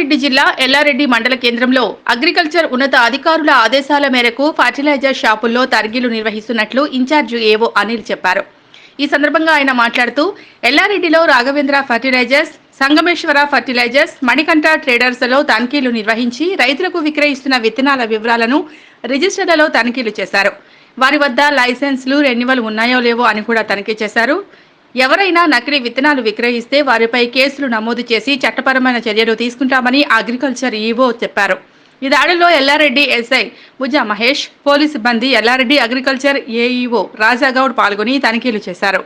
కామారెడ్డి జిల్లా ఎల్లారెడ్డి మండల కేంద్రంలో అగ్రికల్చర్ ఉన్నత అధికారుల ఆదేశాల మేరకు ఫర్టిలైజర్ షాపుల్లో తర్గీలు నిర్వహిస్తున్నట్లు ఇన్ఛార్జి ఏవో అనిల్ చెప్పారు. ఈ సందర్భంగా ఆయన మాట్లాడుతూ ఎల్లారెడ్డిలో రాఘవేంద్ర ఫర్టిలైజర్స్ సంగమేశ్వర ఫర్టిలైజర్స్ మణికంఠ ట్రేడర్స్లో తనిఖీలు నిర్వహించి రైతులకు విక్రయిస్తున్న విత్తనాల వివరాలను రిజిస్టర్లలో తనిఖీలు చేశారు. వారి వద్ద లైసెన్స్లు రెన్యువల్ ఉన్నాయో లేవో అని కూడా తనిఖీ చేశారు. ఎవరైనా నకిలీ విత్తనాలు విక్రయిస్తే వారిపై కేసులు నమోదు చేసి చట్టపరమైన చర్యలు తీసుకుంటామని అగ్రికల్చర్ ఈవో చెప్పారు. ఈ దాడిలో ఎల్లారెడ్డి ఎస్ఐ భుజ మహేష్ పోలీస్ సిబ్బంది ఎల్లారెడ్డి అగ్రికల్చర్ ఏఈఓ రాజాగౌడ్ పాల్గొని తనిఖీలు చేశారు.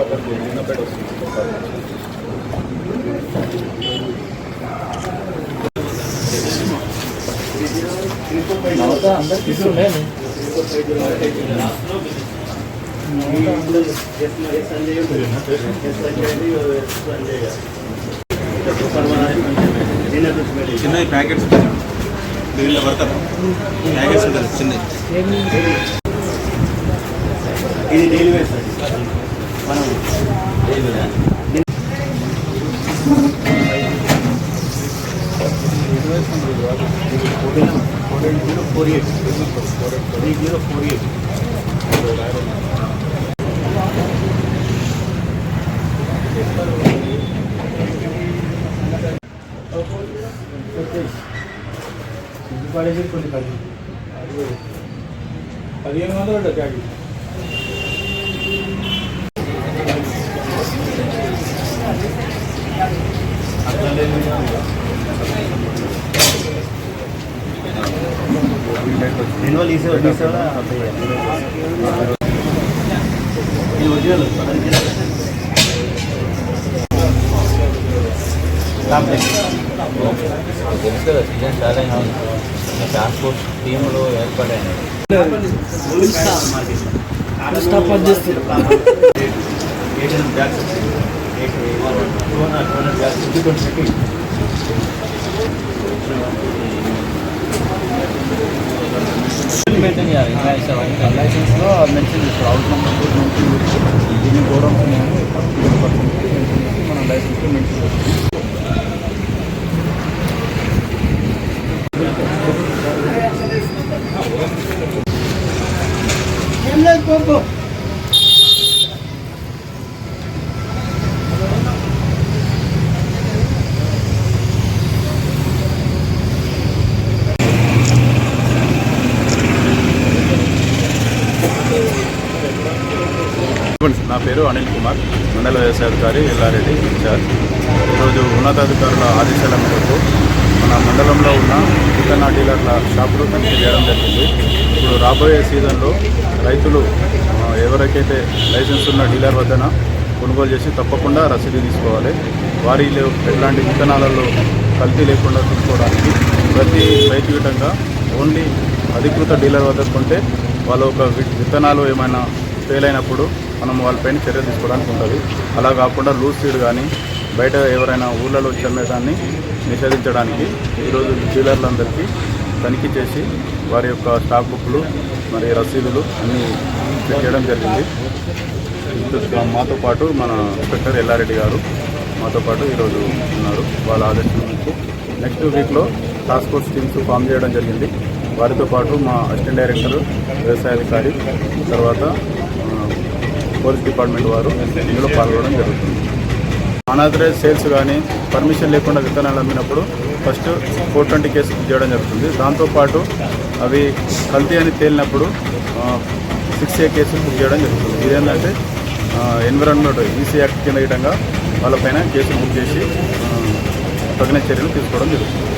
అక్కడికి నిన్నపేట వస్తుంది చిన్న ప్యాకెట్స్ ఉంటాయి దీనిలో పడతారు ప్యాకెట్స్ ఉంటుంది చిన్న ఇది డైలీ వేర్ సార్ మనం daily wear four eight three zero four eight పడేసి కొన్ని పది పదిహేను వందలు ఉంటుంది ప్యాకెట్ రెన్యువల్ తీసే తీసే ఇది ఒరిజినల్ తెలుసు కదా సీజన్ స్టార్ట్ ఫోర్స్ టీంలు ఏర్పడాయి. మెయింటైన్ చేయాలి లైసెన్స్లో మెన్షన్ చేస్తారు అవుట్ నెంబర్ కూడా మెన్షన్ చేస్తారు దీన్ని గోడౌన్స్ ఉన్నాయని పర్టికులర్ పర్సన్ మెన్షన్ చేసి నా పేరు అనిల్ కుమార్ మండల వ్యవసాయాధికారి ఎల్లారెడ్డి ఇన్ఛార్జ్. ఈరోజు ఉన్నతాధికారుల ఆదేశాల మేరకు మన మండలంలో ఉన్న విత్తన డీలర్ల షాపులు తనిఖీ చేయడం జరిగింది. ఇప్పుడు రాబోయే సీజన్లో రైతులు ఎవరికైతే లైసెన్స్ ఉన్న డీలర్ వద్దన కొనుగోలు చేసి తప్పకుండా రసీదు తీసుకోవాలి. వారిలో ఎట్లాంటి విత్తనాలలో కల్తీ లేకుండా తీసుకోవడానికి ప్రతి రైతు విధంగా ఓన్లీ అధికృత డీలర్ వద్ద కొంటే వాళ్ళ ఒక వి- విత్తనాలు ఏమైనా ఫెయిల్ అయినప్పుడు మనం వాళ్ళపైన చర్య తీసుకోవడానికి ఉంటుంది. అలా కాకుండా లూజ్ సీడ్ కానీ బయట ఎవరైనా ఊళ్ళలో చెమ్మేదాన్ని నిషేధించడానికి ఈరోజు డీలర్లందరికీ తనిఖీ చేసి వారి యొక్క స్టాక్ బుక్లు మరి రసీదులు అన్నీ చెక్ చేయడం జరిగింది. మాతో పాటు మన ఇన్స్పెక్టర్ ఎల్లారెడ్డి గారు మాతో పాటు ఈరోజు ఉన్నారు. వాళ్ళ ఆదేశం నుంచి నెక్స్ట్ వీక్లో టాస్క్ ఫోర్స్ టీమ్స్ ఫామ్ చేయడం జరిగింది. వారితో పాటు మా అసిస్టెంట్ డైరెక్టర్ వ్యవసాయాధికారి తర్వాత పోలీస్ డిపార్ట్మెంట్ వారు ఇందులో పాల్గొనడం జరుగుతుంది. అనాథరైజ్ సేల్స్ కానీ పర్మిషన్ లేకుండా విత్తనాలు అమ్మినప్పుడు ఫస్ట్ ఫోర్ ట్వంటీ కేసు చేయడం జరుగుతుంది. దాంతోపాటు అవి కల్తీ అని తేలినప్పుడు సిక్స్ ఏ కేసులు బుక్ చేయడం జరుగుతుంది. ఇదేంటంటే ఎన్విరాన్మెంట్ ఈసీ యాక్ట్ కింద విధంగా వాళ్ళపైన కేసులు బుక్ చేసి తగిన చర్యలు తీసుకోవడం జరుగుతుంది.